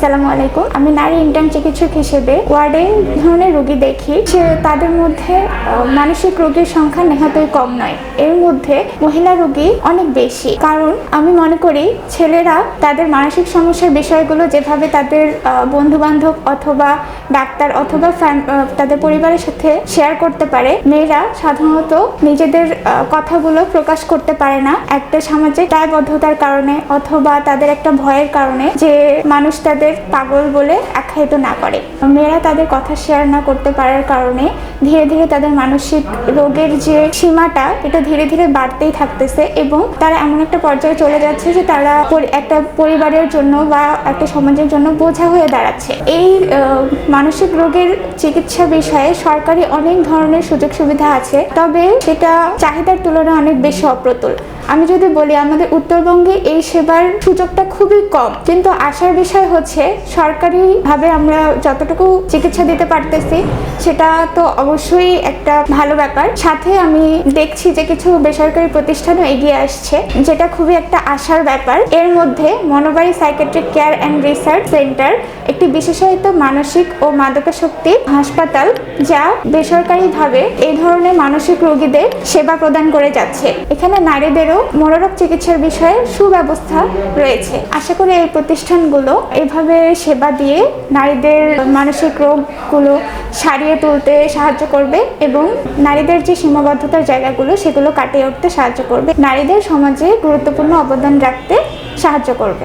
আসসালামু আলাইকুম। আমি নারী ইন্টার্ন চিকিৎসক হিসেবে ওয়ার্ডে ধরনের রোগী দেখি সে তাদের মধ্যে মানসিক রোগীর সংখ্যা নেহাতই কম নয়। এর মধ্যে মহিলা রোগী অনেক বেশি। কারণ আমি মনে করি ছেলেরা তাদের মানসিক সমস্যার বিষয়গুলো যেভাবে তাদের বন্ধু বান্ধব অথবা ডাক্তার অথবা তাদের পরিবারের সাথে শেয়ার করতে পারে। মেয়েরা সাধারণত নিজেদের কথাগুলো প্রকাশ করতে পারে না। একটা সামাজিক দায়বদ্ধতার কারণে অথবা তাদের একটা ভয়ের কারণে যে মানুষ তাদের পাগল বলে আখ্যায়িত না করে। মেয়েরা তাদের কথা শেয়ার না করতে পারার কারণে ধীরে ধীরে তাদের মানসিক রোগের যে সীমাটা, এটা ধীরে ধীরে বাড়তেই থাকতেছে এবং তারা এমন একটা পর্যায়ে চলে যাচ্ছে যে তারা একটা পরিবারের জন্য বা একটা সমাজের জন্য বোঝা হয়ে দাঁড়াচ্ছে। এই মানসিক রোগের চিকিৎসা বিষয়ে সরকারি অনেক ধরনের সুযোগ সুবিধা আছে, তবে সেটা চাহিদার তুলনায় অনেক বেশি অপ্রতুল। আমি যদি বলি, আমাদের উত্তরবঙ্গে এই সেবার সুযোগটা খুবই কম। কিন্তু আশার বিষয় হচ্ছে, সরকারিভাবে আমরা যতটুকু চিকিৎসা দিতে পারতেছি, সেটা তো অবশ্যই একটা ভালো ব্যাপার। সাথে আমি দেখছি যে কিছু বেসরকারি প্রতিষ্ঠানও এগিয়ে আসছে, যেটা খুবই একটা আশার ব্যাপার। এর মধ্যে Monobari psychiatric care and research centre, একটি বিশেষায়িত মানসিক ও মাদকাসক্তি হাসপাতাল, যা বেসরকারিভাবে এই ধরনের মানসিক রোগীদের সেবা প্রদান করে যাচ্ছে। এখানে নারীদেরও মনোরোগ চিকিৎসার বিষয়ে সুব্যবস্থা রয়েছে। আশা করি এই প্রতিষ্ঠানগুলো এইভাবে সেবা দিয়ে নারীদের মানসিক রোগগুলো সারিয়ে তুলতে সাহায্য করবে এবং নারীদের যে সীমাবদ্ধতার জায়গাগুলো, সেগুলো কাটিয়ে উঠতে সাহায্য করবে। নারীদের সমাজে গুরুত্বপূর্ণ অবদান রাখতে সাহায্য করবে।